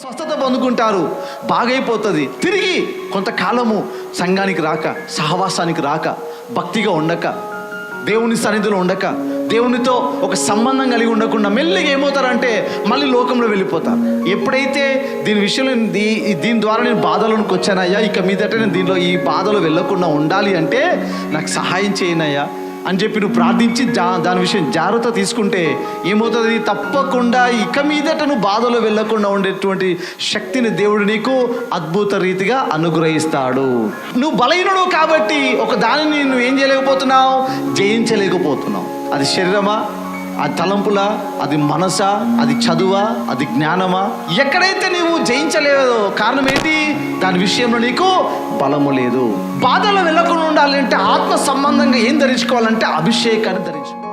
స్వస్థత పొందుకుంటారు. బాగైపోతుంది. తిరిగి కొంతకాలము సంఘానికి రాక సహవాసానికి రాక భక్తిగా ఉండక దేవుని సన్నిధిలో ఉండక దేవునితో ఒక సంబంధం కలిగి ఉండకుండా మెల్లిగా ఏమవుతారంటే మళ్ళీ లోకంలో వెళ్ళిపోతారు. ఎప్పుడైతే దీని విషయంలో దీ- దీని ద్వారా నేను బాధలోనికి వచ్చానయ్యా ఇక మీదట నేను దీనిలో ఈ బాధలో వెళ్ళకుండా ఉండాలి అంటే నాకు సహాయం చేయనయ్యా అని చెప్పి నువ్వు ప్రార్థించి జా దాని విషయం జాగ్రత్త తీసుకుంటే ఏమవుతుంది? తప్పకుండా ఇక మీదట నువ్వు బాధలో వెళ్ళకుండా ఉండేటువంటి శక్తిని దేవుడు నీకు అద్భుత రీతిగా అనుగ్రహిస్తాడు. నువ్వు బలహీనుడు కాబట్టి ఒక దానిని నువ్వు ఏం చేయలేకపోతున్నావు? జయించలేకపోతున్నావు. అది శరీరమా? అది తలంపులా? అది మనసా? అది చదువా? అది జ్ఞానమా? ఎక్కడైతే నీవు జయించలేదో కారణం ఏంటి? దాని విషయంలో నీకు బలము లేదు. బాధలో వెళ్ళకుండా ఉండాలంటే ఆత్మ సంబంధంగా ఏం ధరించుకోవాలంటే అభిషేకాన్ని ధరించుకోవాలి